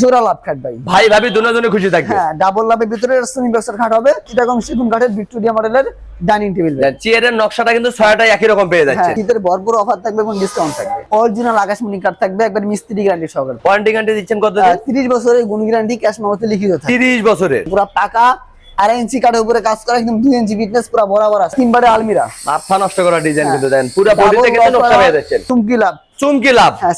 জোড়া লাভ খাট ভাই। ভাই ভাবি দুজনে খুশি থাকবে। হ্যাঁ ডাবল লাভের ভিতরে সেমি বক্সের খাট হবে চিটাগং সেগুন কাঠের ভিক্টোরিয়া মডেলের ডাইনিং টেবিল চেয়ারের নকশাটা কিন্তু ছয়টা একই রকম পেয়ে যাচ্ছে। হ্যাঁ শীতের ভরপুর অফার থাকবে এবং ডিসকাউন্ট থাকবে। অরিজিনাল আকাশমণি কাঠ থাকবে একবার মিস্ত্রি গ্যারান্টি সহকারে। ওয়ারেন্টি গ্যারান্টি দিচ্ছেন কত তিরিশ বছরের গুণ গ্যারান্টি ক্যাশ মামতে লিখিত থাকে তিরিশ বছরের। পুরো পাকা আড়াই ইঞ্চি কাঠের উপরে কাজ করা একদম দুই ইঞ্চি ফিটনেস পুরো বরাবর আছে। তিনবারে আলমিরা। মাথা নষ্ট করা ডিজাইন হ্যাঁ। কিন্তু দেন। পুরো বডিতে কিন্তু নকশা পেয়ে যাচ্ছেন। চুমকি লাভ। চুমকি লাভ। হ্যাঁ।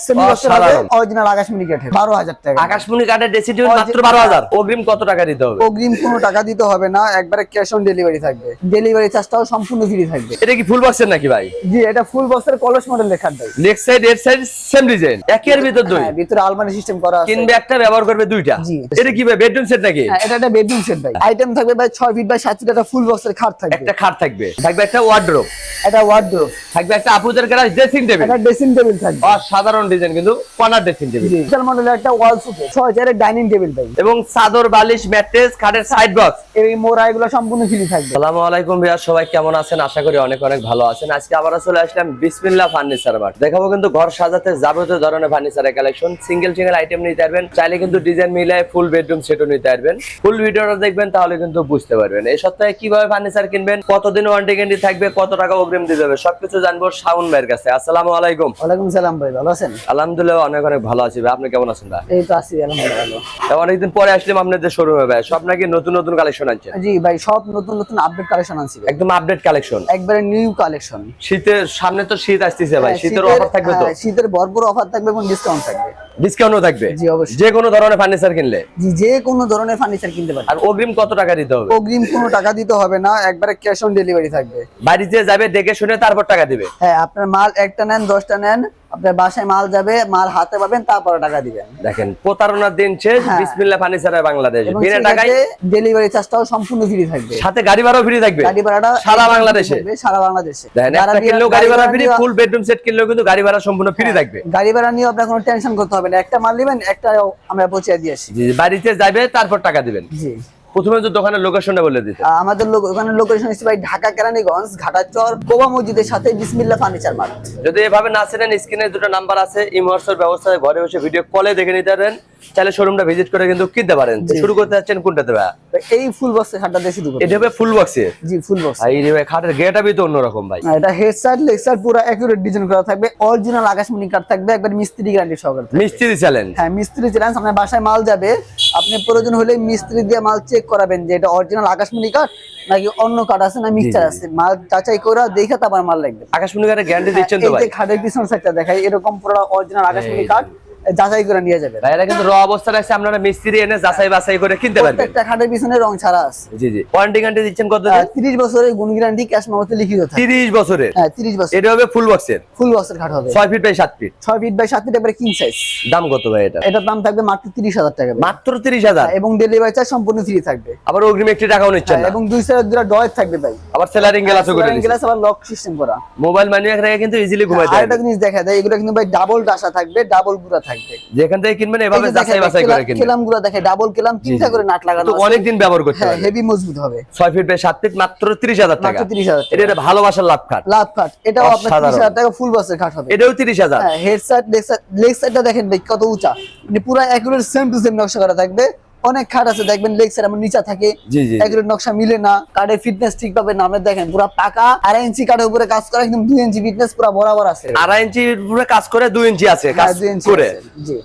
অরিজিনাল আকাশমণি কাঠের বারো হাজার টাকা। আকাশমণি কাঠের মাত্র বারো হাজার। অগ্রিম কত টাকা দিতে হবে? অগ্রিম কোনো টাকা দিতে হবে না একবারে ক্যাশ অন ডেলিভারি থাকবে। ডেলিভারি চার্জটাও সম্পূর্ণ ফ্রি থাকবে। এটা কি ফুল বক্সের নাকি ভাই? জি এটা ফুল বক্সের কলস মডেল লেখার দেয় লেফট সাইড এর সাইড সেম ডিজাইন একের ভিতর দুই। হ্যাঁ ভিতরে আলমারি সিস্টেম করা আছে। কিনবে একটা ব্যবহার করবে দুইটা। জি। এটা কি ভাই বেডরুম সেট নাকি? হ্যাঁ এটা একটা বেডরুম সেট ভাই। আইটেম থাকবে ভাই ছয় ফিট বাই সাত ফিট একটা ফুল বক্সের খাট থাকবে। একটা খাট থাকবে। থাকবে একটা ওয়ার্ড্রোব এটা ওয়ার্ড্রোব থাকবে একটা আপুদের গ্লাস ড্রেসিং টেবিল একটা ড্রেসিং টেবিল থাকবে অসাধারণ ডিজাইন কিন্তু কর্নার ড্রেসিং টেবিল বিশাল মডেলের একটা ওয়াল সুপে ছয় চেয়ারের ডাইনিং টেবিল ভাই। এবং চাদর বালিশ ম্যাট্রেস খাটের সাইড বক্স এই মোড়া এগুলো সম্পূর্ণ ফ্রি থাকবে। আসসালামু আলাইকুম ভাইয়া সবাই কেমন আছেন? আশা করি অনেক অনেক ভালো আছেন। আজকে আবারও চলে আসলাম বিসমিল্লাহ ফার্নিচার মার্ট দেখাবো কিন্তু ঘর সাজাতে যাবতীয় ধরনের ফার্নিচারের কালেকশন সিঙ্গেল সিঙ্গেল আইটেম নিতে পারবেন। চাইলে কিন্তু ডিজাইন মিলায় ফুল বেডরুম সেটও নিতে পারবেন। ফুল ভিডিওটা দেখবেন তাহলে কিন্তু বুঝতে পারবেন। এই সপ্তাহে কীভাবে ফার্নিচার কিনবেন কতদিন ওয়ারেন্টি গ্যারান্টি থাকবে কত টাকা অগ্রিম দিতে হবে সবকিছু জানব শাওন ভাইয়ের কাছে। আসসালামু আলাইকুম। ওয়ালাইকুম সালাম ভাই ভালো আছেন? আলহামদুলিল্লাহ অনেক অনেক ভালো আছি ভাই। আপনি কেমন আছেন ভাই? এই তো আছি আলহামদুলিল্লাহ। অনেকদিন পরে আসলাম আপনাদের শোরুমে ভাই। সব নাকি নতুন নতুন কালেকশন আনছেন? জি ভাই সব নতুন নতুন আপডেট কালেকশন আনছি একদম আপডেট কালেকশন একবারে নিউ কালেকশন শীতের সামনে তো শীত আসতেছে ভাই। শীতের অফার থাকবে তো? হ্যাঁ, শীতের ভরপুর অফার থাকবে এবং ডিসকাউন্ট থাকবে। ডিসকাউন্টও থাকবে। জি, অবশ্যই। যে কোনো ধরনের ফার্নিচার কিনলে। জি যে কোনো ধরনের ফার্নিচার কিনতে পারেন আর অগ্রিম কত টাকা দিতে হবে? অগ্রিম কোনো টাকা দিতে হবে না একবারে ক্যাশ অন ডেলিভারি থাকবে। বাড়িতে যাবে দেখে শুনে তারপর টাকা দিবে। হ্যাঁ আপনার মাল একটা নেন দশটা নেন আপনার বাসায় মাল যাবে মাল হাতে পাবেন তারপরে টাকা দিবেন। দেখেন প্রতারণার দিন শেষ হ্যাঁ। বিসমিল্লাহ ফার্নিচার বাংলাদেশ। বিনা টাকায় ডেলিভারি চার্জটাও সম্পূর্ণ ফ্রি থাকবে। সাথে গাড়ি ভাড়াও ফ্রি থাকবে। গাড়ি ভাড়াটা সারা বাংলাদেশে। সারা বাংলাদেশে। দেখেন একটা কিনলেও গাড়ি ভাড়া ফ্রি ফুল বেডরুম সেট কিনলেও কিন্তু গাড়ি ভাড়া সম্পূর্ণ ফ্রি থাকবে। গাড়ি ভাড়া নিয়ে আপনার কোনো টেনশন করতে হবে না একটা মাল নেবেন একটা আমরা পৌঁছে দিয়ে আসি। বাড়িতে যাবে তারপর টাকা দিবেন। জি। প্রথমে তো দোকানের লোকেশনটা বলে দিতে। আমাদের লোক ওখানে লোকেশন হচ্ছে ভাই ঢাকা কেরানীগঞ্জ ঘাটাচর কোবা মসজিদের সাথে বিসমিল্লা ফার্নিচার মার্ট যদি এভাবে না চেনেন স্ক্রিনে দুটো নাম্বার আছে ইমোয়ার্সের ব্যবস্থা ঘরে বসে ভিডিও কলে দেখে নিতে পারেন। চাইলে শোরুমটা ভিজিট করে কিন্তু কিনতে পারেন। শুরু করতে যাচ্ছেন কোনটাতে ভাই এই ফুল বক্সের খাটটা দিয়ে শুরু এটা হবে ফুল বক্সে জি ফুল বক্স এই যে ভাই খাটের গেটআপই তো অন্যরকম ভাই। এটা হেড সাইড লেগ সাইড পুরো অ্যাকুরেট ডিজাইন করা থাকবে। অরিজিনাল আকাশমণি কাঠ থাকবে একবার মিস্ত্রি গ্যারান্টি সহকারে। মিস্ত্রি চ্যালেঞ্জ হ্যাঁ মিস্ত্রি চ্যালেঞ্জ আপনার বাসায় মাল যাবে। আপনি প্রয়োজন হলে মিস্ত্রি দিয়ে মাল চেক করাবেন যে এটা অরিজিনাল আকাশমণি কাট নাকি অন্য কাঠ আছে না মিক্সচার আছে। মাল যাচাই করে দেখে তারপর মাল লাগবে। আকাশমণি কাঠের গ্যারান্টি দিচ্ছেন তো হ্যাঁ, এই ভাই? যে খাটের পিছন সাইডটা দেখাই এরকম পুরো অরিজিনাল আকাশমণি কাঠ যাচাই করে নিয়ে যাবে ভাই কিন্তু র অবস্থা আছে আপনারা মিস্ত্রি এনে যাচাই বাছাই করে কিনতে পারবেন। প্রত্যেকটা খাটের পিছনে রং ছাড়া আছে। জি জি। ওয়ারেন্টি গ্যারান্টি দিচ্ছেন কত তিরিশ বছরের গুণ গ্যারান্টি ক্যাশ মামতে লিখিত থাকে। তিরিশ বছরের? হ্যাঁ তিরিশ বছর। এটা হবে ফুল বক্সের ফুল বক্সের খাট হবে। ছয় ফিট বাই সাত ফিট ছয় ফিট বাই সাত ফিট এবারে কিং সাইজ দাম কত ভাই এটা? এটার দাম থাকবে মাত্র তিরিশ হাজার টাকা মাত্র তিরিশ হাজার? এবং ডেলিভারি চার্জ সম্পূর্ণ ফ্রি থাকবে। আবার অগ্রিম একটি টাকাও নিচ্ছেন না? এবং দুই সাইড দুটো ডয়ের থাকবে ভাই। আবার সেলারিং গ্লাসও করে দিচ্ছেন। গ্লাস আবার লক সিস্টেম করা। মোবাইল মানি রেখে কিন্তু ইজিলি ঘুমাইতে আরেকটা পারবেন জিনিস দেখা যায় এগুলো কিন্তু ভাই ডাবল ডাসা থাকবে ডাবল গুড়া থাকবে। যেখান থেকে কিনবেন এভাবে যাচাই বাছাই করে কিনবেন। কেলাম দেখে ডাবল কেলাম তিনটা করে নাট লাগানো তো অনেক দিন ব্যবহার করতে পারবেন হেভি মজবুত হবে। 6 ফিট বাই সাত ফিট মাত্র তিরিশ হাজার টাকা। মাত্র তিরিশ হাজার এটা একটা ভালোবাসার লাভ খাট। লাভ কাট এটাও আপনার অসাধারণ। তিরিশ হাজার টাকা ফুল বাসের কাট হবে। এটাও তিরিশ হাজার। হ্যাঁ head side leg side leg সাইডটা দেখেন ভাই কত উঁচা। মানে পুরো একুরেট সেম টু সেম নকশা করা থাকবে। অনেক খাট আছে দেখবেন লেগ সাইড আমার নিচা থাকে। নকশা মিলে না। কার্ডের ফিটনেস ঠিক পাবে না আপনি দেখেন পুরো পাকা। আড়াই ইঞ্চি কার্ডের উপরে কাজ করা একদম দুই ইঞ্চি ফিটনেস পুরো বরাবর আছে। আড়াই ইঞ্চি পুরো কাজ করে দুই ইঞ্চি আছে কাজ হ্যাঁ, করে।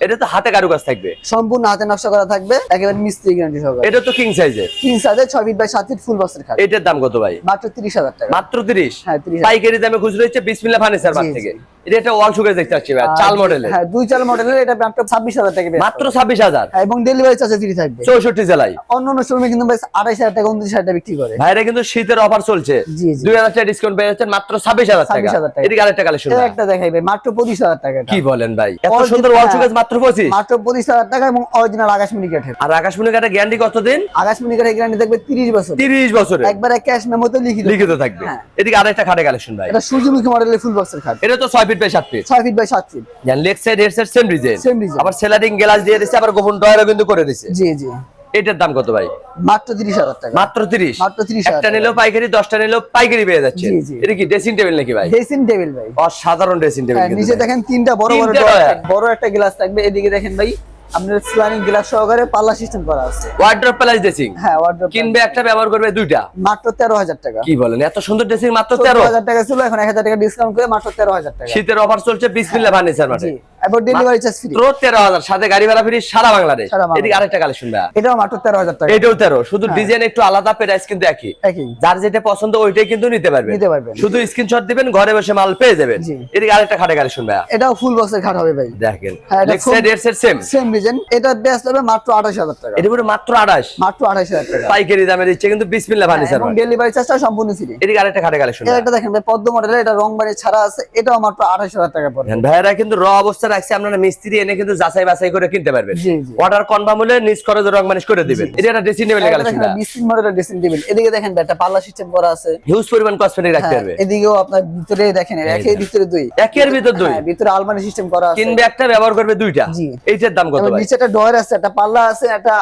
এটা তো হাতে কারু কাজ থাকবে। সম্পূর্ণ হাতে নকশা করা থাকবে একেবারে মিস্ত্রি গ্যারান্টি সহকারে। এটা তো কিং সাইজের তিন সাইজে ছয় ফিট বাই সাত ফিট ফুল বক্সের খাট। এটার দাম কত ভাই? মাত্র তিরিশ হাজার টাকা। মাত্র তিরিশ? হ্যাঁ, 30,000 পাইকারি দামে খুচরো হচ্ছে বিসমিল্লা ফার্নিচার জি, থেকে। এটা একটা ওয়াল সুগার দেখতে পাচ্ছি ভাই চাল মডেলের হ্যাঁ দুই চাল মডেলের এটা মাত্র ছাব্বিশ হাজার টাকা মাত্র। এবং ডেলিভারি চার্জে ফ্রি থাকবে। চৌষট্টি জেলায়। অন্য অন্য শোরুমে কিন্তু ভাই আড়াইশ হাজার টাকা উনত্রিশ হাজার টাকা বিক্রি করে। ভাইরা কিন্তু শীতের অফার চলছে। জি, জি। দুই হাজার টাকা ডিসকাউন্ট পেয়ে যাচ্ছেন মাত্র ছাব্বিশ হাজার টাকা। 26,000 টাকা। এদিকে আরেকটা কালেকশন এটা একটা দেখাইবে মাত্র পঁচিশ হাজার টাকা কি বলেন ভাই? এত সুন্দর ওয়াল। সুগার মাত্র পঁচিশ। মাত্র পঁচিশ হাজার টাকা এবং অরিজিনাল আকাশমণি কাঠের। আর আকাশমণি কাঠের গ্যারান্টি কতদিন? আকাশমণি কাঠের গ্যারান্টি থাকবে তিরিশ বছর তিরিশ বছরে একবারে ক্যাশ মেমোতে লিখিত লিখিত থাকবে। হ্যাঁ। এদিকে আরেকটা খাটে কালেকশন ভাই। এটা সূর্যমুখী মডেলের ফুল বক্সের খাট। এটা তো feet by feet feet by feet leg side head side same design same. আবার সেলারিং গ্লাস দিয়ে আবার গোপন ডয়ারও কিন্তু করে জি জি। এটার দাম কত ভাই? মাত্র তিরিশ হাজার টাকা। মাত্র তিরিশ? মাত্র 30,000 একটা নিলেও পাইকারি দশটা নিলেও পাইকারি পেয়ে যাচ্ছে জি, জি। এটা কি ড্রেসিং টেবিল নাকি ভাই? ড্রেসিং টেবিল ভাই। অসাধারণ ড্রেসিং টেবিল হ্যাঁ, নিচে দেখেন তিনটা বড় বড়। বড় একটা গ্লাস থাকবে এদিকে দেখেন ভাই আপনার স্লাইডিং গ্লাস সহকারে পাল্লা সিস্টেম করা আছে। ওয়ার্ড্রপ প্লাস ড্রেসিং হ্যাঁ ওয়ার্ড্রোব কিনবে একটা ব্যবহার করবে দুইটা? মাত্র তেরো হাজার টাকা। কি বলেন এত সুন্দর ড্রেসিং মাত্র তেরো? তেরো হাজার টাকা ছিল এখন এক হাজার টাকা ডিসকাউন্ট করে মাত্র তেরো হাজার টাকা। শীতের অফার চলছে বিসমিল্লা ফার্নিচার মাঠে। জি এবার ডেলিভারি চার্জ ফ্রি মাত্র তেরো হাজার সাথে গাড়ি ভাড়া ফ্রি সারা বাংলাদেশ। এদিকে আরেকটা কালেকশন ভাইয়া এটাও মাত্র টাকা। শুধু ডিজাইন একটু আলাদা প্রাইস কিন্তু একই। যার যেটা পছন্দ ওইটাই কিন্তু নিতে পারবেন। নিতে পারবেন। শুধু স্ক্রিনশট দিবেন ঘরে বসে মাল পেয়ে যাবেন। এদিকে আরেকটা খাটে কালেকশন ভাইয়া এটাও ফুল বক্সের খাট হবে ভাই। দেখেন হ্যাঁ, সেম সেম ডিজাইন এটা বেস্ট হবে মাত্র আঠাশ হাজার টাকা। এটি পুরো মাত্র আড়াইশ মাত্র আঠাশ হাজার টাকা। পাইকারি দামে দিচ্ছে কিন্তু বিসমিল্লা ফার্নিচার ডেলিভারি চার্জটা সম্পূর্ণ ফ্রি এদিকে আরেকটা খাটে কালেকশন এটা দেখেন ভাই পদ্ম মডেলের এটা রং বাড়ি ছাড়া আছে এটাও মাত্র আঠাশ হাজার টাকা পড়বে। ভাইয়ারা কিন্তু র অবস্থা রাখছে আপনারা মিস্ত্রি এনে কিন্তু যাচাই বাছাই করে কিনতে পারবেন। অর্ডার কনফার্ম হলে নিজ খরচে রং করে দিবেন। এটা একটা ড্রেসিং টেবিল এটা কালেকশন মডেলের ড্রেসিং টেবিল এদিকে দেখেন একটা পাল্লা সিস্টেম করা আছে। হিউজ পরিমাণ কসমেটিক রাখতে হ্যাঁ, পারবে এদিকেও আপনার ভিতরে দেখেন একের ভিতরে দুই। একের ভিতর দুই। হ্যাঁ, ভিতরে আলমারি সিস্টেম করা আছে। কিনবে একটা ব্যবহার করবে দুইটা। জি। এইটার দাম কত? ভাই। নিচে একটা ডয়ার আছে একটা পাল্লা আছে একটা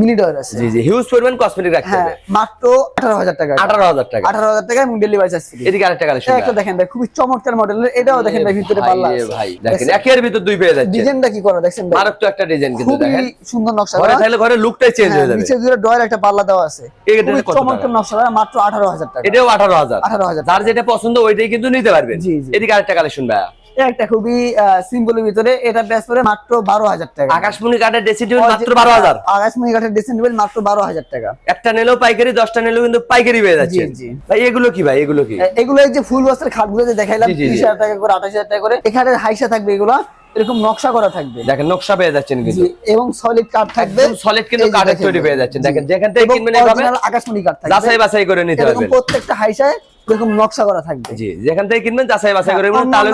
মিনি ডয়ার আছে। জি জি হিউজ পরিমাণ কসমেটিক রাখতে হ্যাঁ হবে। মাত্র আঠারো হাজার টাকা। আঠারো হাজার টাকা। আঠারো হাজার টাকা এবং ডেলিভারি চার্জ ফ্রি এদিকে আরেকটা কালেকশন একটা দেখেন ভাই খুবই চমৎকার মডেলের এটাও দেখেন ভাই ভিতরে পাল্লা আছে। ভাই দেখেন একের ভিতর দুই পেয়ে যাচ্ছে। ডিজাইনটা কি করা দেখছেন ভাই? একটা ডিজাইন কিন্তু দেখেন। সুন্দর নকশা ঘরে থাকলে ঘরে লুকটাই চেঞ্জ হ্যাঁ, হয়ে যাবে। নিচে দুটো ডয়ার একটা পাল্লা দেওয়া আছে। এটা চমৎকার নকশা মাত্র আঠারো হাজার টাকা। এটাও আঠারো হাজার। আঠারো হাজার যার যেটা পছন্দ ওইটাই কিন্তু নিতে পারবেন। জি, জি। এদিকে আরেকটা কালেকশন এটা একটা খুবই সিম্পলের ভিতরে এটা বেস করে মাত্র বারো হাজার টাকা। আকাশমণি কাঠের ড্রেসিং টেবিল মাত্র বারো হাজার। আকাশমণি কাঠের ড্রেসিং টেবিল মাত্র বারো হাজার টাকা। একটা নিলেও পাইকারি দশটা নিলেও কিন্তু পাইকারি পেয়ে যাচ্ছে। ভাই এগুলো কি ভাই? এগুলো কি? এগুলো এই যে ফুল বস্ত্রের খাটগুলো যে দেখাইলাম। তিরিশ হাজার টাকা করে আঠাশ হাজার টাকা করে এখানে হাইসা থাকবে এগুলো এরকম নকশা করা থাকবে। দেখেন নকশা পেয়ে যাচ্ছেন কিন্তু। এবং সলিড কাঠ থাকবে। সলিড কিন্তু কাঠের তৈরি পেয়ে যাচ্ছেন। দেখেন যেখান থেকে কিনবেন original আকাশমণি কাঠ থাকবে। যাচাই বাছাই করে নিতে পারবেন। প্রত্যেকটা হাইসায় এরকম নকশা করা থাকবে। জি যেখান থেকে কিনবেন যাচাই বাছাই করে নেবেন, তাহলে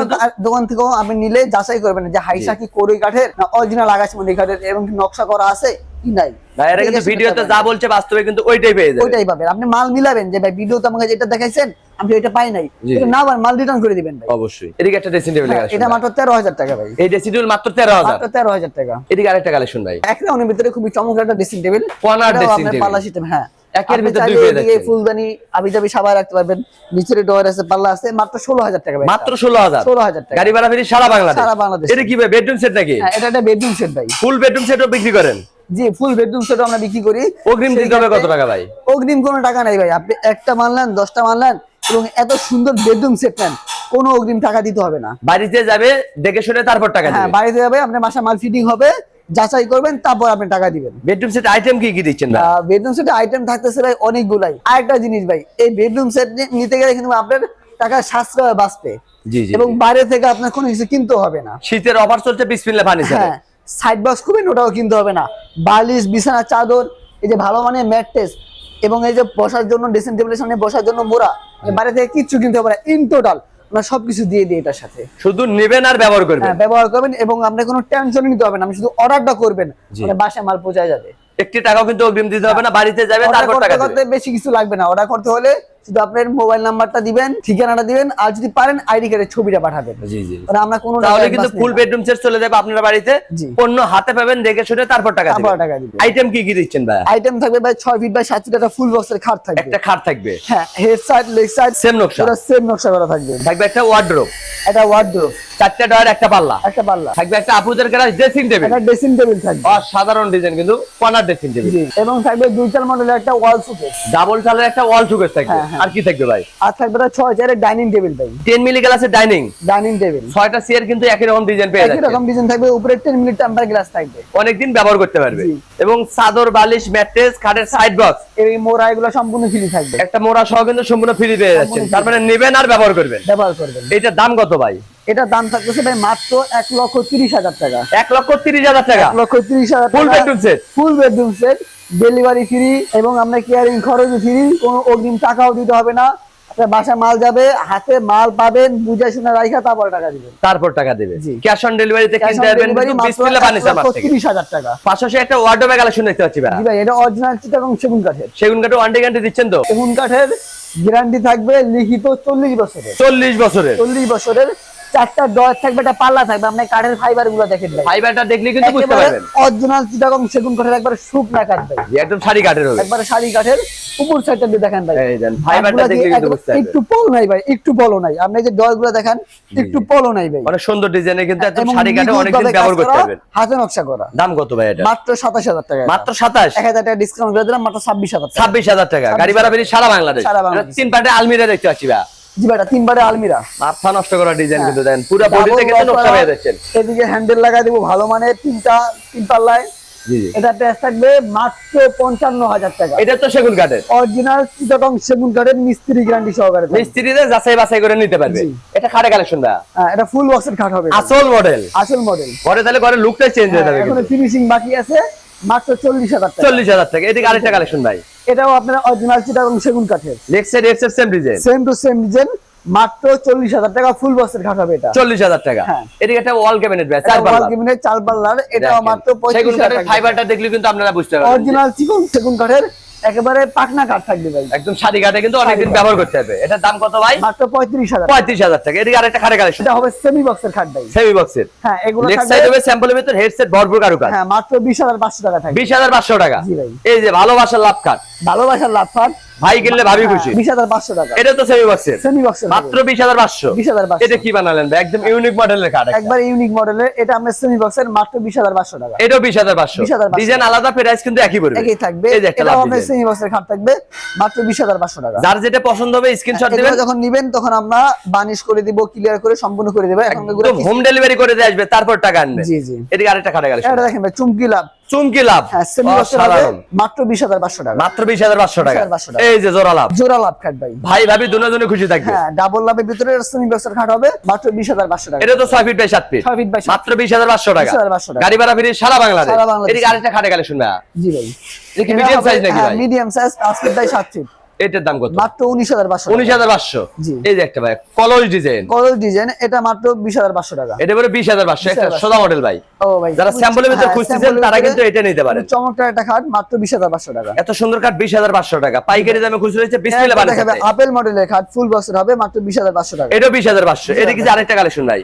দোকান থেকেও আপনি নিলে যাচাই করবেন যে হাইসা কি কোরই কাঠের না অরিজিনাল আকাশমণি কাঠের এবং নকশা করা আছে কি নাই? ভাইয়ারা কিন্তু ভিডিওতে যা বলছে বাস্তবে কিন্তু ওইটাই পেয়ে যাবে। ওইটাই পাবেন। আপনি মাল মিলাবেন যে ভাই ভিডিওতে আমাকে যেটা দেখাইছেন আমি এটা পাই নাই। না পারেন মাল রিটার্ন করে দিবেন ভাই। অবশ্যই। এদিকে একটা ড্রেসিং টেবিল হ্যাঁ, এটা মাত্র তেরো হাজার টাকা ভাই। এই ড্রেসিং টেবিল মাত্র তেরো হাজার। মাত্র তেরো হাজার টাকা। এদিকে আরেকটা কালেকশন ভাই। এক রাউন্ডের ভিতরে খুবই চমৎকার একটা ড্রেসিং টেবিল কর্নার table। পাল্লা সিস্টেম হ্যাঁ। একের আপনি দুই পেয়ে এদিকে ফুলদানি আবি যাবি সাবাই রাখতে পারবেন। নিচের ডোর আছে পাল্লা আছে মাত্র ষোলো হাজার টাকা ভাই। মাত্র ষোলো হাজার। টাকা। গাড়ি ভাড়া ফিরি সারা বাংলাদেশ। সারা বাংলাদেশ। এটা কি ভাই বেডরুম সেট নাকি? হ্যাঁ এটা একটা বেডরুম সেট ভাই। ফুল বেডরুম সেটও বিক্রি করেন? জি ফুল বেডরুম সেট আমরা বিক্রি করি। অগ্রিম দিতে হবে কত টাকা ভাই? অগ্রিম কোনো টাকা নাই ভাই। আপনি একটা মানলেন দশটা মানলেন এবং এত সুন্দর বেডরুম সেট নেন কোনো অগ্রিম টাকা দিতে হবে না। বাড়িতে যাবে দেখে শুনে তারপর টাকা হ্যাঁ বাড়িতে যাবে আপনার বাসা মাল ফিটিং হবে যাচাই করবেন তারপর আপনি টাকা দিবেন। বেডরুম সেট আইটেম কি কি দিচ্ছেন ভাই? বেডরুম সেটে আইটেম থাকতেছে ভাই অনেকগুলাই। আরেকটা জিনিস ভাই এই বেডরুম সেট নিতে গেলে কিন্তু আপনার টাকা সাশ্রয় বাঁচবে। জি জি এবং বাইরে থেকে আপনার কোনো কিছু কিনতে হবে না। শীতের অফার চলছে বিসমিল্লাহ ফার্নিচার হ্যাঁ সাইড বক্স খুবই ওটাও কিনতে হবে না। বালিশ বিছানা চাদর এই যে ভালো মানের ম্যাট্রেস এবং এই যে বসার জন্য ড্রেসিং টেবিলের সামনে বসার জন্য মোড়া বাইরে থেকে কিচ্ছু কিনতে হবে না। ইন টোটাল আমরা সবকিছু দিয়ে দিই এটার সাথে। শুধু নেবেন আর ব্যবহার করবেন। হ্যাঁ ব্যবহার করবেন এবং আপনার কোনো টেনশন নিতে হবে না। আপনি শুধু অর্ডারটা করবেন। মানে বাসায় মাল পৌঁছায় যাবে। একটি টাকাও কিন্তু অগ্রিম দিতে হবে না বাড়িতে যাবে তারপর টাকা বেশি কিছু লাগবে না। অর্ডার করতে হলে শুধু আপনার মোবাইল নাম্বারটা দিবেন ঠিকানাটা দিবেন আর যদি পারেন আইডি কার্ডের ছবিটা পাঠাবেন। জি জি। আমরা কোনো তাহলে কিন্তু ফুল বেডরুম সেট চলে যাবে আপনার বাড়িতে। পণ্য হাতে পাবেন দেখে শুনে তারপর টাকা তারপর দিবেন। টাকা দিবেন। আইটেম কি কি দিচ্ছেন ভাই? আইটেম থাকবে ভাই ছয় ফিট বাই সাত ফিট একটা ফুল বক্সের খাট থাকবে। একটা খাট থাকবে? হ্যাঁ head side leg side same নকশা। পুরো সেম নকশা করা থাকবে। থাকবে একটা ওয়ার্ড্রোব একটা ওয়ার্ড্রোব চারটা ডয়ার একটা পাল্লা। একটা পাল্লা। থাকবে একটা আপুদের গ্যারাজ ড্রেসিং টেবিল একটা ড্রেসিং টেবিল থাকবে। অসাধারণ ডিজাইন কিন্তু কর্নার ড্রেসিং টেবিল এবং থাকবে দুইটার মডেলের একটা ওয়াল সুকেস ডাবল চালের একটা ওয়াল সুকেস থাকবে। হ্যাঁ, হ্যাঁ। আর কি থাকবে ভাই? আর থাকবে একটা ছয় চেয়ারের ডাইনিং টেবিল ভাই। টেন মিলি গ্লাসের ডাইনিং ডাইনিং টেবিল ছয়টা চেয়ার কিন্তু একই রকম ডিজাইন পেয়ে একই রকম ডিজাইন থাকবে উপরে টেন মিলি টেম্পার গ্লাস থাকবে। অনেক দিন ব্যবহার করতে পারবে। এবং চাদর বালিশ ম্যাট্রেস খাটের সাইড বক্স এই মোরা এগুলো সম্পূর্ণ ফ্রি থাকবে। একটা মোরা সহ কিন্তু সম্পূর্ণ ফ্রি পেয়ে যাচ্ছেন। তার মানে নেবেন আর ব্যবহার করবেন। ব্যবহার করবেন। এটা দাম কত ভাই? এটার দাম থাকতেছে ভাই মাত্র এক লক্ষ তিরিশ হাজার টাকা। এক লক্ষ তিরিশ হাজার টাকা। এক লক্ষ তিরিশ হাজার full bedroom set full bedroom set delivery free এবং আমরা কেয়ারিং খরচ ফ্রি কোনো অগ্রিম টাকাও দিতে হবে না। আপনার বাসা মাল যাবে হাতে মাল পাবেন বুঝে শুনে রাখা তারপর টাকা দিবেন। তারপর টাকা ক্যাশ অন ডেলিভারিতে কিনতে পারবেন বিসমিল্লাহ থেকে। টাকা। পাশাপাশি একটা ওয়ার্ডরোবে কালেকশন দেখতে পাচ্ছি ভাই। ভাই এটা অরিজিনাল চিটাগং সেগুন কাঠের। সেগুন কাঠে ওয়ান্টি গ্যারান্টি দিচ্ছেন তো? সেগুন কাঠের গ্যারান্টি থাকবে লিখিত চল্লিশ বছরের। চল্লিশ বছরের। চল্লিশ বছরের চারটা ডয়ার থাকবে একটা পাল্লা থাকবে। আপনি কাঠের ফাইবারগুলো দেখেন ভাই। ফাইবারটা দেখলে কিন্তু বুঝতে পারবেন। অরিজিনাল চিটাগং সেগুন কাঠের একবার শুকনা কাঠ ভাই। একদম শাড়ি কাঠের হবে। একবারে শাড়ি কাঠের। উপর সাইডটা দিয়ে দেখেন ভাই। এই দেন ফাইবারটা দেখলে কিন্তু বুঝতে পারবেন। একটু পলো নাই ভাই একটু পলো নাই। আপনি যে ডয়ারগুলো দেখেন একটু পলো নাই ভাই। অনেক সুন্দর ডিজাইনের কিন্তু একদম শাড়ি কাঠে অনেকদিন নিখুঁতভাবে ব্যবহার করতে পারবেন। হাতে নকশা করা। দাম কত ভাই এটা? মাত্র সাতাশ হাজার টাকা। মাত্র সাতাশ? এক হাজার টাকা ডিসকাউন্ট করে দিলাম মাত্র ছাব্বিশ হাজার টাকা। ছাব্বিশ হাজার টাকা। গাড়ি ভাড়া বেরিয়ে সারা বাংলাদেশ। সারা বাংলাদেশ। তিন পাটে আলমিরা দেখতে পাচ্ছি ভাই। জি ভাইটা তিনবারে আলমিরা। মাথা নষ্ট করা ডিজাইন হ্যাঁ। কিন্তু দেন পুরো বডিতে কিন্তু নকশা হয়ে যাচ্ছেন এদিকে হ্যান্ডেল লাগাই দিব ভালো মানের তিনটা তিন পাল্লায়। জি জি। এটা প্রাইস থাকবে মাত্র পঞ্চান্ন হাজার টাকা। এটা তো সেগুন কাঠের। অরিজিনাল চিটাগং সেগুন কাঠের মিস্ত্রি গ্যারান্টি সহকারে মিস্ত্রিদের যাচাই বাছাই করে নিতে পারবে। এটা খাটে কালেকশন দা হ্যাঁ, এটা ফুল বক্সের খাট হবে। আসল মডেল আসল মডেল পরে তাহলে ঘরে চেঞ্জ হয়ে যাবে এখনও ফিনিশিং বাকি আছে মাত্র চল্লিশ হাজার টাকা। চল্লিশ হাজার টাকা। এদিকে আরেকটা কালেকশন ভাই। এটাও আপনার অরিজিনাল চিটাগং সেগুন কাঠের। Leg side side same design same to same design মাত্র চল্লিশ হাজার টাকা ফুল বক্সের খাট হবে এটা। চল্লিশ হাজার টাকা। এটা একটা ওয়াল ক্যাবিনেট চার পাল্লা ওয়াল ক্যাবিনেট চার পাল্লার এটাও দেখেন। মাত্র সেগুন পঁয়ত্রিশ কাঠের ফাইবারটা দেখলে কিন্তু আপনারা বুঝতে পারবেন অরিজিনাল চিকন সেগুন কাঠের একেবারে পাকনা কাঠ থাকবে ভাই। একদম শাড়ি কাঠে কিন্তু অনেকদিন ব্যবহার করতে হবে। এটার দাম কত ভাই? মাত্র পঁয়ত্রিশ হাজার পঁয়ত্রিশ হাজার টাকা। এদিকে আরেকটা খাটে কালেকশন। সেটা হবে সেমি বক্সের খাট ভাই। সেমি বক্সের হ্যাঁ এগুলো থাকবে সাইড হবে স্যাম্পলের ভিতর হেডসেট ভরপুর কারুকাজ। হ্যাঁ মাত্র বিশ হাজার পাঁচশো টাকা থাকবে। বিশ হাজার পাঁচশো টাকা। জি ভাই। এই যে ভালোবাসার লাভ কাঠ ভালোবাসার লাভ ফাট ভাই কিনলে ভাবি খুশি। পাঁচশো টাকা। এটা তো সেমি বক্সের বক্সের মাত্র এটা কি বানালেন ভাই? একদম ইউনিক মডেলের একবার ইউনিক মডেলের এটা আমরা সেমি বক্সের মাত্র বিশ হাজার পাঁচশো টাকা। এটাও বিশ হাজার পাঁচশো। 20,500 ডিজাইন আলাদা প্রাইস কিন্তু একই পড়বে একই থাকবে। ডিজাইন সেমি বক্সের খাট থাকবে মাত্র বিশ হাজার পাঁচশো টাকা। যার যেটা পছন্দ হবে স্ক্রিনশট দিবেন। যখন নিবেন তখন আমরা বানিশ করে দিব ক্লিয়ার করে সম্পূর্ণ করে দেবো। একদম হোম ডেলিভারি করে দিয়ে আসবে তারপর টাকা আনবে। জি, জি। এদিকে আরেকটা খাটে গেল এটা দেখেন ভাই চুমকি লাভ। চুমকি লাভ। হ্যাঁ। মাত্র বিশ হাজার পাঁচশো টাকা। মাত্র বিশ হাজার পাঁচশো টাকা। এই যে জোড়া লাভ। জোড়া লাভ খাট ভাই। ভাই ভাবি দুজনে খুশি থাকবে। হ্যাঁ ডাবল লাভের ভিতরে সেমি বক্সের খাট হবে মাত্র বিশ হাজার পাঁচশো টাকা। এটা তো ছয় ফিট বাই সাত ফিট ছয় ফিট বাই মাত্র বিশ হাজার পাঁচশো টাকা। 20,500 টাকা। গাড়ি ভাড়া ফিরে সারা বাংলাদেশ। সারা বাংলাদেশ। এদিকে আরেকটা খাটে গেলে শুনবে জি ভাই। মিডিয়াম সাইজ নাকি ভাই? মিডিয়াম সাইজ পাঁচ ফিট বাই সাত ফিট এটার দাম কত? মাত্র উনিশ হাজার পাঁচশো উনিশ হাজার পাঁচশো? এই যে একটা ভাই কলস ডিজাইন কলস ডিজাইন এটা মাত্র বিশ হাজার পাঁচশো টাকা। এটা বিশ হাজার পাঁচশো একটা সোজা মডেল ভাই। ও ভাই যারা স্যাম্পলের ভিতরে হ্যাঁ, খুঁজতেছেন তারা কিন্তু এটা নিতে পারেন চমৎকার একটা খাট মাত্র বিশ হাজার পাঁচশো টাকা। এত সুন্দর কাঠ বিশ হাজার পাঁচশো টাকা। পাইকারি দামে খুচরো হচ্ছে এটা বানাতে দেখাবে আপেল মডেলের খাট ফুল বক্সের হবে মাত্র বিশ হাজার পাঁচশো টাকা। এটাও বিশ হাজার পাঁচশো। এটা কিছু আরেকটা কালেকশন ভাই।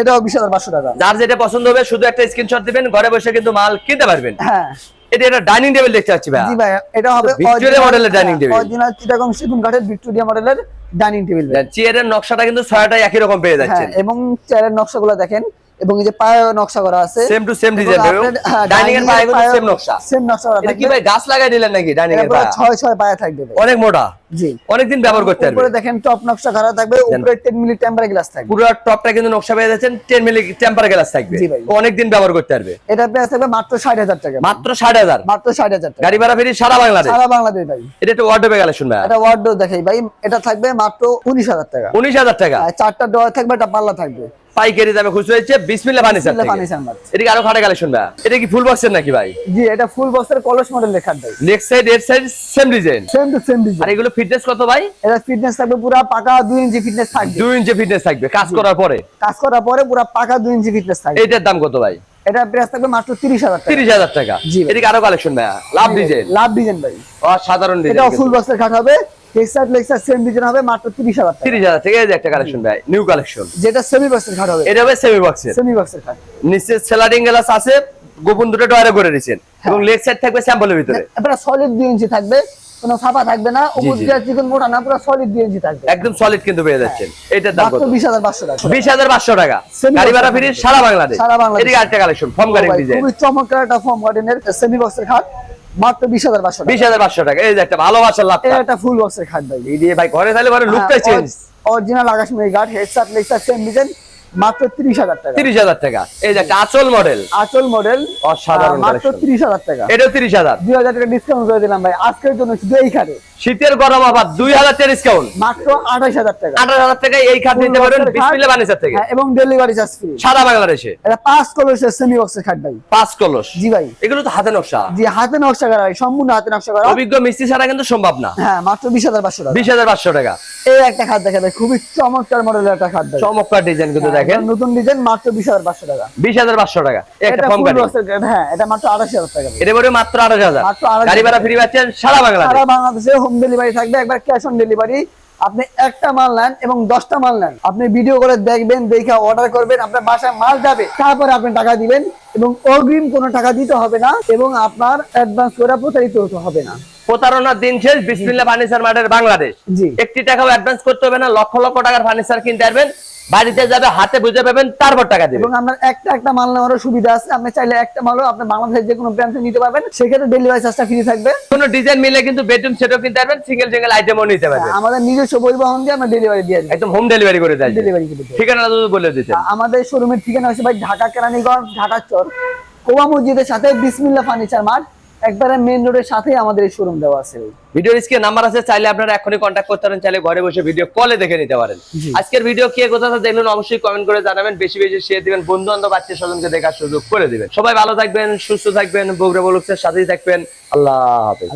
এটাও বিশ হাজার পাঁচশো টাকা। যার যেটা পছন্দ হবে শুধু একটা স্ক্রিনশট দিবেন ঘরে বসে কিন্তু মাল কিনতে পারবেন। হ্যাঁ। এটা একটা ডাইনিং টেবিল দেখতে পাচ্ছি ভাই জি ভাই এটা হবে ভিক্টোরিয়া মডেলের ডাইনিং টেবিল অরিজিনাল চিটাগং সেগুন কাঠের ভিক্টোরিয়া মডেলের ডাইনিং টেবিল চেয়ারের নকশাটা কিন্তু ছয়টা একই রকম পেয়ে হ্যাঁ যাচ্ছেন। এবং চেয়ারের নকশাগুলো দেখেন এবং এই যে পায়ে নকশা করা আছে same to same design dining এর পায়ে সেম নকশা। সেম নকশা করা এটা কি ভাই গাছ লাগাই দিলেন নাকি ডাইনিং এর পায়ে? ছয় ছয় পায়ে থাকবে অনেক মোটা। জি। অনেকদিন ব্যবহার করতে উপরে দেখেন টপ নকশা করা থাকবে উপরে 10 মিলি টেম্পার গ্লাস থাকবে। পুরো টপটা কিন্তু নকশা পেয়ে যাচ্ছেন টেন মিলি টেম্পার গ্লাস থাকবে। অনেকদিন ব্যবহার করতে পারবে। এটা থাকবে মাত্র 60000 টাকা। মাত্র ষাট হাজার। মাত্র 60000 টাকা। গাড়ি ভাড়া ফিরি সারা বাংলাদেশ। সারা বাংলাদেশ ভাই। এটা একটু ওয়ার্ডে গেলে শুনবে এটা ওয়ার্ডরোব দেখাই ভাই এটা থাকবে মাত্র 19000 টাকা। উনিশ হাজার টাকা। আর চারটা ডোর থাকবে একটা পাল্লা থাকবে। পাইকারি দামে খুচরো হচ্ছে বিসমিল্লা ফার্নিচার মার্ট। আরও খাটে কালেকশন ভাই? এটা কি ফুল বক্সের নাকি ভাই? জি এটা ফুল বক্সের কলস মডেলের খাট ভাই। নেক্সট সাইড এর side same design same to same আর এগুলো ফিটনেস কত ভাই? এটা ফিটনেস থাকবে পুরো পাকা 2 ইঞ্চি ফিটনেস থাকবে। দুই ইঞ্চি ফিটনেস থাকবে। কাজ করার পরে? কাজ করার পরে পুরো পাকা 2 ইঞ্চি ফিটনেস থাকবে। এইটার দাম কত ভাই? এটা প্রাইস থাকবে মাত্র 30000 টাকা। তিরিশ হাজার টাকা। জি এদিকে আরও কালেকশন ভাই। লাভ ডিজাইন লাভ ডিজাইন ভাই। অসাধারণ এটা ডিজাইন ফুল বক্সের খাট হবে। টেক্সার লেক্সার সেম ডিজাইন হবে মাত্র 30000 টাকা। তিরিশ হাজার টাকা। এই যে একটা কালেকশন ভাই। নিউ কালেকশন যেটা সেমি বক্সের খাট হবে। এটা হবে সেমি বক্সের সেমি বক্সের খাট নিচে স্যালাডিং গ্লাস আছে। গোপন দুটো ডয়ারে করে দিয়েছেন হ্যাঁ। এবং লেগ সাইড থাকবে স্যাম্পলের ভিতরে। এটা সলিড 2 ইঞ্চি থাকবে। কোনো থাকবে না উপর দিয়ে চিকন মোটা না পুরো সলিড 2 ইঞ্চি থাকবে। একদম সলিড কিন্তু পেয়ে যাচ্ছেন। এটার দাম কত? 20500 টাকা। বিশ হাজার পাঁচশো টাকা। গাড়ি ভাড়া ফিরি। সারা বাংলাদেশ। সারা বাংলাদেশ। এদিকে কালেকশন ফর্ম ডিজাইন খুবই চমৎকার একটা ফর্ম গার্ডেনের সেমি বক্সের খাট মাত্র 20500 টাকা। বিশ হাজার পাঁচশো টাকা। এই যে একটা ভালোবাসার লাভ এটা একটা ফুল বক্সের খাট ভাই। এই দিয়ে ভাই ঘরে তাহলে ঘরে লুকটাই হ্যাঁ, চেঞ্জ অরিজিনাল আকাশমণি গার্ড হেডসেট লেক্সার সেম ডিজাইন মাত্র 30000 টাকা। তিরিশ হাজার টাকা। এই যে আচল মডেল আচল মডেল অসাধারণ মাত্র ত্রিশ 30000 টাকা। এটা তিরিশ হাজার। 2000 টাকা ডিসকাউন্ট করে দিলাম ভাই। আজকের জন্য শুধু এই খাটে শীতের গরম আবার দুই হাজার ডিসকাউন্ট মাত্র 28000 টাকা। আঠারো হাজার টাকা এই খাট নিতে খাট। বিসমিল্লা বানিসার থেকে। হ্যাঁ, এবং ডেলিভারি চার্জ ফ্রি সারা বাংলাদেশে। এটা পাঁচ কলসের সেমি বক্সের খাট ভাই। পাঁচ কলস। জি ভাই। এগুলো তো হাতে নকশা। জি হাতে নকশা করা ভাই সম্পূর্ণ হাতে নকশা করা। অভিজ্ঞ মিস্ত্রি ছাড়া কিন্তু সম্ভব না। হ্যাঁ মাত্র বিশ হাজার পাঁচশো টাকা। বিশ হাজার পাঁচশো টাকা। এই একটা খাট দেখে ভাই খুবই চমৎকার মডেলের একটা খাট চমৎকার ডিজাইন কিন্তু হ্যাঁ, দেখেন। নতুন ডিজাইন মাত্র বিশ হাজার পাঁচশো টাকা। বিশ হাজার পাঁচশো টাকা। একটা এটা ফর্ম হ্যাঁ এটা মাত্র আড়াইশ হাজার টাকা। এটা মাত্র আঠাশ হাজার। মাত্র 28,000 গাড়ি ভাড়া ফ্রি পাচ্ছেন সারা বাংলাদেশ। সারা বাংলাদেশে হোম ডেলিভারি থাকবে একবার ক্যাশ অন ডেলিভারি। আপনি একটা মাল নেন এবং দশটা মাল নেন। আপনি ভিডিও করে দেখবেন দেখে অর্ডার করবেন আপনার বাসায় মাল যাবে। তারপরে আপনি টাকা দিবেন এবং অগ্রিম কোনো টাকা দিতে হবে না এবং আপনার অ্যাডভান্স করে প্রতারিত হতে হবে না। প্রতারণার দিন শেষ বিসমিল্লা ফার্নিচার মার্টের বাংলাদেশ। একটি টাকাও অ্যাডভান্স করতে হবে না লক্ষ লক্ষ টাকার ফার্নিচার কিনতে পারবেন বাড়িতে যাবে হাতে বুঝে পাবেন তারপর টাকা এবং দেবেন আপনার একটা একটা মাল নেওয়ারও সুবিধা আছে। আপনি চাইলে একটা মালও আপনি বাংলাদেশের যে কোনো ব্রাঞ্চে নিতে পারবেন। সেক্ষেত্রে ডেলিভারি চার্জটা ফ্রি থাকবে। কোনো ডিজাইন মিলে কিন্তু বেডরুম সেটও কিনতে পারবেন সিঙ্গেল সিঙ্গেল আইটেমও নিতে পারবেন। আমাদের নিজস্ব পরিবহন দিয়ে আমরা ডেলিভারি দিয়ে দিই। একদম হোম ডেলিভারি করে দেয় ডেলিভারি ঠিকানা যদি বলে দিতে আমাদের শোরুমের ঠিকানা হচ্ছে ভাই ঢাকা কেরানীগঞ্জ ঢাকা চর। কোবা মসজিদের সাথে বিসমিল্লা ফার্নিচার মার্ট একবারে মেইন রোডের সাথে আমাদের এই শোরুম দেওয়া আছে ভিডিওর স্ক্রিনে নাম্বার আছে চাইলে আপনারা এখনই কন্টাক্ট করতে পারেন চাইলে ঘরে বসে ভিডিও কলে দেখে নিতে পারেন। আজকের ভিডিও কে কোথা থেকে দেখলেন অবশ্যই কমেন্ট করে জানাবেন বেশি বেশি শেয়ার দিবেন বন্ধু বান্ধব আত্মীয় স্বজনকে দেখার সুযোগ করে দিবেন। সবাই ভালো থাকবেন সুস্থ থাকবেন বগুড়া বলুকের সাথেই থাকবেন। আল্লাহ হাফেজ।